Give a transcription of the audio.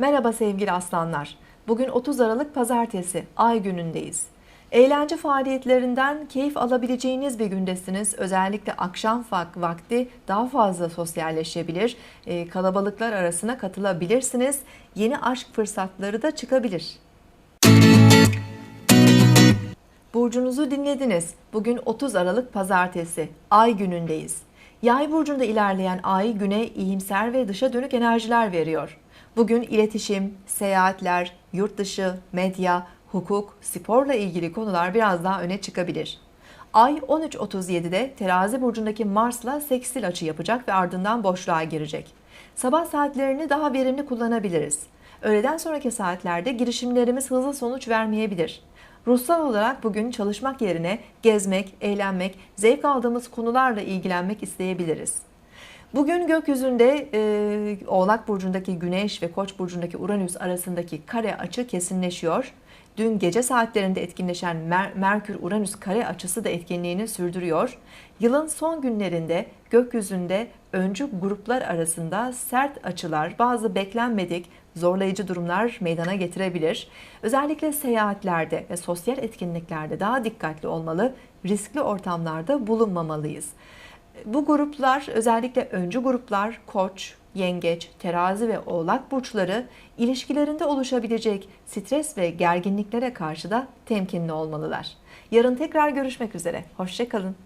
Merhaba sevgili aslanlar. Bugün 30 Aralık Pazartesi, ay günündeyiz. Eğlence faaliyetlerinden keyif alabileceğiniz bir gündesiniz. Özellikle akşam vak- vakti daha fazla sosyalleşebilir, e, kalabalıklar arasına katılabilirsiniz. Yeni aşk fırsatları da çıkabilir. Burcunuzu dinlediniz. Bugün 30 Aralık Pazartesi, Ay günündeyiz. Yay burcunda ilerleyen Ay güne iyimser ve dışa dönük enerjiler veriyor. Bugün iletişim, seyahatler, yurt dışı, medya, hukuk, sporla ilgili konular biraz daha öne çıkabilir. Ay 13.37'de terazi burcundaki Mars'la sekstil açı yapacak ve ardından boşluğa girecek. Sabah saatlerini daha verimli kullanabiliriz. Öğleden sonraki saatlerde girişimlerimiz hızlı sonuç vermeyebilir. Ruhsal olarak bugün çalışmak yerine gezmek, eğlenmek, zevk aldığımız konularla ilgilenmek isteyebiliriz. Bugün gökyüzünde e, Oğlak Burcu'ndaki Güneş ve Koç Burcu'ndaki Uranüs arasındaki kare açı kesinleşiyor. Dün gece saatlerinde etkinleşen Mer- Merkür-Uranüs kare açısı da etkinliğini sürdürüyor. Yılın son günlerinde gökyüzünde öncü gruplar arasında sert açılar, bazı beklenmedik zorlayıcı durumlar meydana getirebilir. Özellikle seyahatlerde ve sosyal etkinliklerde daha dikkatli olmalı, riskli ortamlarda bulunmamalıyız. Bu gruplar özellikle öncü gruplar koç, yengeç, terazi ve oğlak burçları ilişkilerinde oluşabilecek stres ve gerginliklere karşı da temkinli olmalılar. Yarın tekrar görüşmek üzere. Hoşçakalın.